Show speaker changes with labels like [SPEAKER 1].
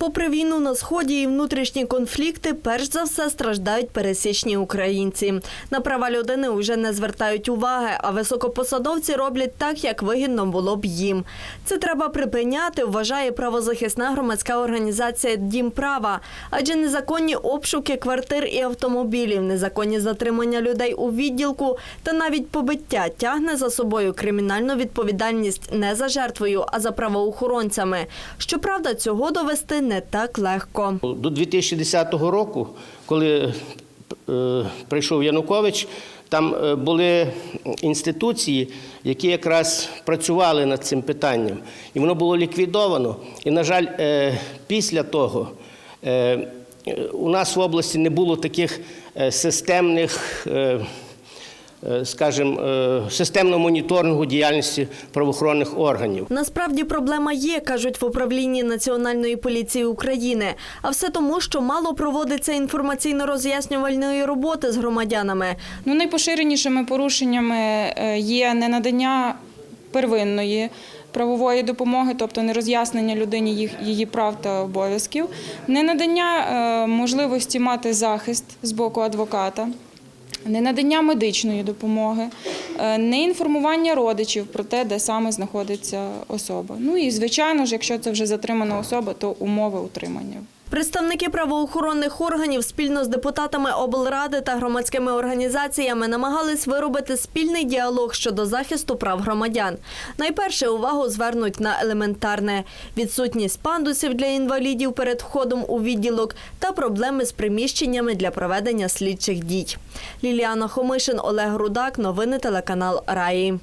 [SPEAKER 1] Попри війну на сході і внутрішні конфлікти, перш за все страждають пересічні українці. На права людини вже не звертають уваги, а високопосадовці роблять так, як вигідно було б їм. Це треба припиняти, вважає правозахисна громадська організація Дім права, адже незаконні обшуки квартир і автомобілів, незаконні затримання людей у відділку та навіть побиття тягне за собою кримінальну відповідальність не за жертвою, а за правоохоронцями. Щоправда, цього довести не так легко.
[SPEAKER 2] До 2010 року, коли е, прийшов Янукович, там е, були інституції, які якраз працювали над цим питанням. І воно було ліквідовано. І, на жаль, е, після того у нас в області не було таких системних. Е, Скажімо, е, системного моніторингу діяльності правоохоронних органів.
[SPEAKER 1] Насправді проблема є, кажуть в управлінні Національної поліції України. А все тому, що мало проводиться інформаційно-роз'яснювальної роботи з громадянами.
[SPEAKER 3] Ну, найпоширенішими порушеннями е, є ненадання первинної правової допомоги, тобто нероз'яснення людині їх, її прав та обов'язків, ненадання е, можливості мати захист з боку адвоката. Ненадання медичної допомоги, е, неінформування родичів про те, де саме знаходиться особа. Ну і звичайно ж, якщо це вже затримана особа, то умови утримання.
[SPEAKER 1] Представники правоохоронних органів спільно з депутатами облради та громадськими організаціями намагались виробити спільний діалог щодо захисту прав громадян. Найперше увагу звернуть на елементарне відсутність пандусів для інвалідів перед входом у відділок та проблеми з приміщеннями для проведення слідчих дій. Ліліана Хомишин, Олег Рудак, новини телеканал Раї.